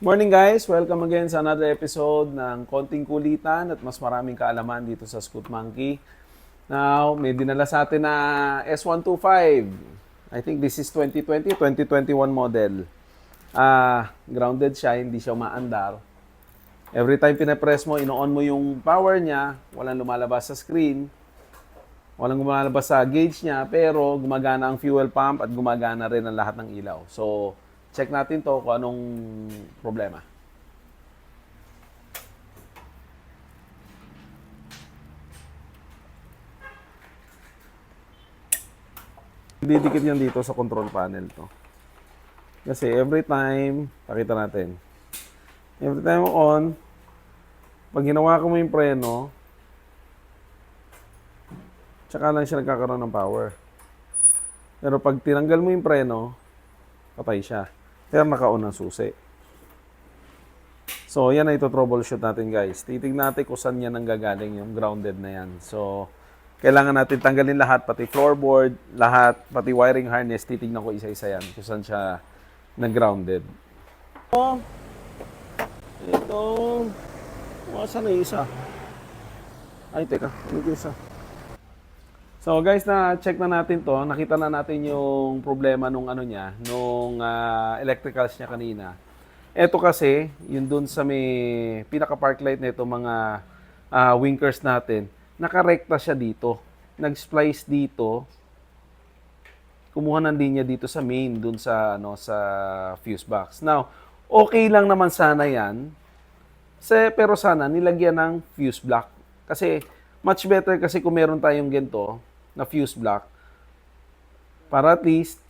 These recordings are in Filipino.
Morning guys! Welcome again sa another episode ng Konting Kulitan at mas maraming kaalaman dito sa Scoot Monkey. Now, may dinala sa atin na S125. I think this is 2020, 2021 model. Ah, grounded siya, hindi siya umaandar. Every time pinapress mo, ino-on mo yung power niya, walang lumalabas sa screen, walang lumalabas sa gauge niya, pero gumagana ang fuel pump at gumagana rin ang lahat ng ilaw. So, check natin to kung anong problema. Didikit yan dito sa control panel to. Kasi every time, pakita natin. Every time on, pag ginawa ko mo yung preno, tsaka lang siya nagkakaroon ng power. Pero pag tinanggal mo yung preno, patay siya. Pero naka-on ang susi. So, yan na ito troubleshoot natin guys. Titignan natin kung saan yan ang gagaling yung grounded na yan. So, kailangan natin tanggalin lahat, pati floorboard, lahat, pati wiring harness. Titignan ko isa-isa yan kung saan siya nag-grounded. Ito, ito, oh, saan na isa? Ay, teka, yung isa? So guys, na check na natin 'to. Nakita na natin yung problema nung ano niya, nung ah, electricals niya kanina. Ito kasi, yun dun sa may pinaka park light nito mga ah, winkers natin, nakarekta siya dito. Nag-splice dito. Kumuha ng linya dito sa main dun sa ano sa fuse box. Now, okay lang naman sana 'yan. Se, pero sana nilagyan ng fuse block. Kasi much better kasi kung meron tayong ganito na fuse block para at least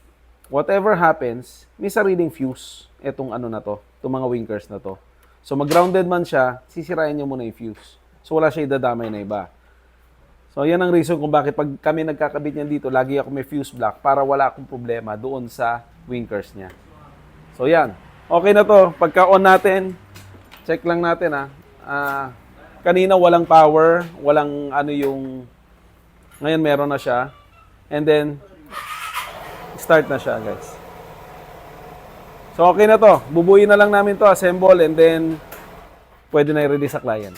whatever happens, may sariling fuse etong ano na to, itong mga winkers na to. So mag-grounded man siya, sisirain niyo muna yung fuse. So wala siya idadamay na iba. So yan ang reason kung bakit pag kami nagkakabit niyan dito, lagi ako may fuse block para wala akong problema doon sa winkers niya. So yan. Okay na to. Pagka on natin, check lang natin ha. Ah, kanina walang power, walang ano yung ngayon meron na siya. And then start na siya, guys. So okay na to. Bubuin na lang namin to, assemble and then pwede na i-release sa client.